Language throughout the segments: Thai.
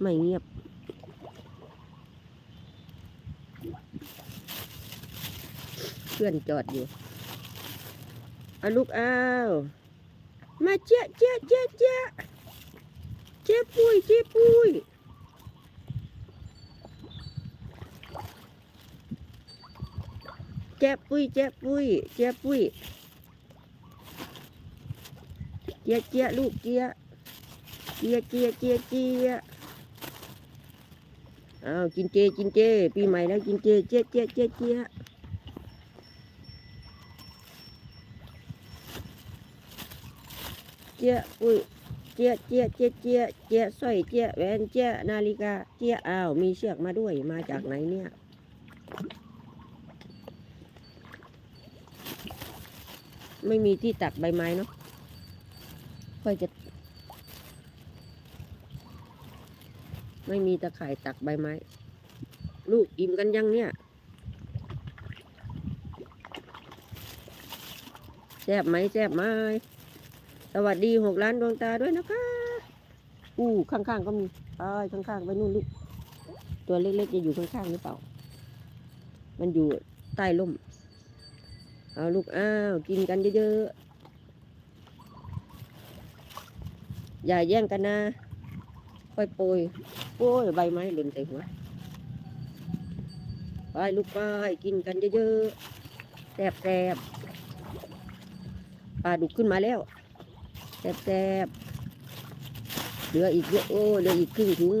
ไม่เงียบ เพื่อนจอดอยู่เอาลูกอ้าวมาเจ๊ะเจ๊ะเจ๊ะเจ๊ะเจ๊ปุ้ยเจ๊ปุ้ยเจ๊ปุ้ยเจ๊ปุ้ยเจ๊ปุ้ยเจ๊ะเจ๊ะลูกเจ๊ะเจ๊ะเจ๊ะเจ๊ะเจ๊ะ อ้าวกินเจกินเจ ปีใหม่แล้วกินเจเจ๊เจ๊เจ๊เจ๊เจ๊อุ้ยเจ๊เจ๊เจ๊เจ๊เจ๊สร้อยเจ๊แหวนเจ๊นาฬิกาเจ๊อ้าวมีเชือกมาด้วยมาจากไหนเนี่ยไม่มีที่ตักใบไม้เนาะค่อยจะ ไม่มีตะข่ายตักใบไม้ ลูกอิ่มกันยังเนี่ยแซ่บไหมแซ่บไหมสวัสดีหกล้านดวงตาด้วยนะคะอู้ข้างๆก็มีไปข้างๆไปนู่นลูก ตัวเล็กๆจะอยู่ข้างๆหรือเปล่า มันอยู่ใต้ร่ม เอาลูกอ้าวกินกันเยอะๆ อย่าแย่งกันนะ ค่อยโปรยโอ้ยใบไม้หล่นใส่หัวไปลูกไปกินกันเยอะๆแซ่บปลาดุกขึ้นมาแล้วแซ่บๆเหลืออีกเยอะโอ้เหลืออีกครึ่งถุง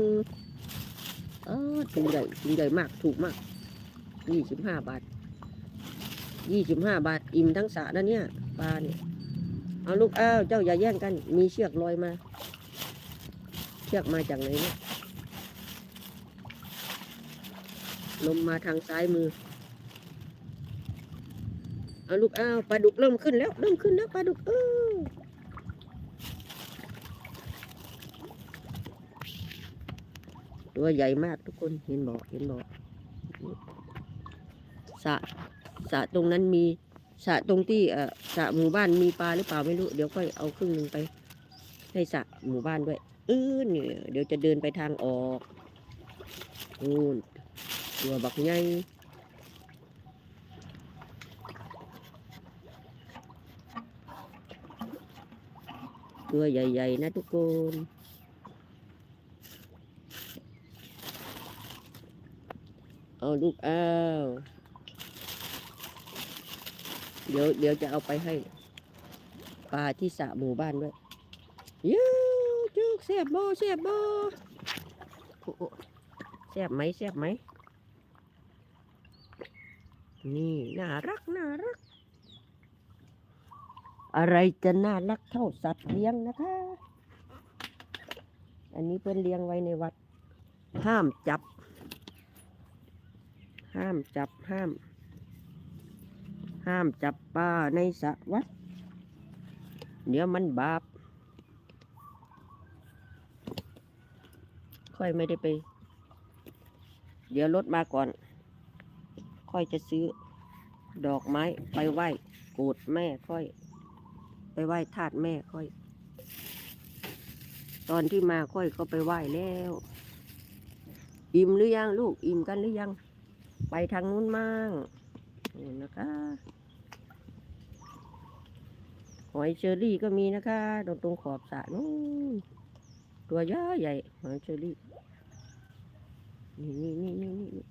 อ๋อถุงใหญ่ถุงใหญ่มากถูกมากยี่สิบห้าบาทยี่สิบห้าบาทอิ่มทั้งสระนะเนี่ยปลาเนี่ยเอาลูกอ้าวเจ้าอย่าแย่งกัน มีเชือกลอยมา ชือกมาจากไหนเนี่ยลมมาทางซ้ายมือ เอาลูกอ้าวปลาดุกเริ่มขึ้นแล้ว เริ่มขึ้นแล้วปลาดุกเออตัวใหญ่มากทุกคนเห็นบอกเห็นบอกสะสะตรงนั้นมีสะตรงที่เอ่อสะหมู่บ้านมีปลาหรือเปล่าไม่รู้ เดี๋ยวค่อยเอาครึ่งหนึ่งไปให้สะหมู่บ้านด้วย ออเนี่ย เดี๋ยวจะเดินไปทางออกนู่นตัวบักใหญ่ตัวใหญ่ๆ นะทุกคนเอาลูกอ้าวเดี๋ยวเดี๋ยวจะเอาไปให้ปลาที่สระหมู่บ้านด้วยยูจุก เสียบโบเสียบบโอ้โอ้เสียบไหมเสียบไหม นี่น่ารักน่ารัก อะไรจะน่ารักเท่าสัตว์เลี้ยงนะคะ อันนี้เพื่อนเลี้ยงไว้ในวัด ห้ามจับ ห้ามจับห้าม ห้ามจับปลาในสระวัด เดี๋ยวมันบาป ค่อยไม่ได้ไป เดี๋ยวรถมาก่อน ค่อยจะซื้อดอกไม้ไปไหว้โกรธแม่ค่อย ไปไหว้ธาตุแม่ค่อย ตอนที่มาค่อยก็ไปไหว้แล้ว อิ่มหรือยังลูกอิ่มกันหรือยัง ไปทางนู้นมั่งนี่นะคะหอยเชอรี่ก็มีนะคะตรงตรงขอบสระนู้นตัวใหญ่ใหญ่หอยเชอรี่ นี่นี่นี่นี่นี่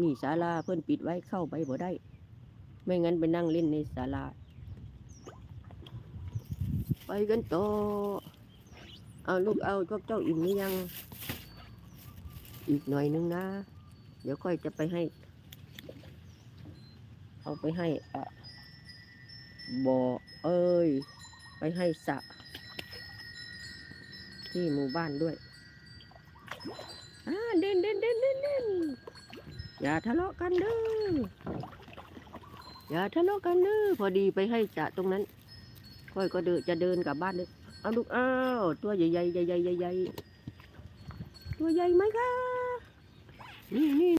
นี่ศาลาเพื่อนปิดไว้เข้าไปบ่ได้ ไม่งั้นไปนั่งเล่นในศาลา ไปกันต่อเอาลูกเอาพวกเจ้าอิ่มหรือยัง อีกหน่อยนึงนะ เดี๋ยวค่อยจะไปให้ เอาไปให้อะบ่อเอ้ย ไปให้สะ ที่หมู่บ้านด้วย อ่าเด่นเด่นเด่นเด่นเด่นอย่าทะเลาะกันเด้ออย่าทะเลาะกันเด้อพอดีไปให้จระตรงนั้นค่อยก็เดินจะเดินกลับบ้านเด้อเอาลูกอ้าวตัวใหญ่ใหญ่ใหญ่ใหญ่ใหญ่ตัวใหญ่ไหมคะนี่นี่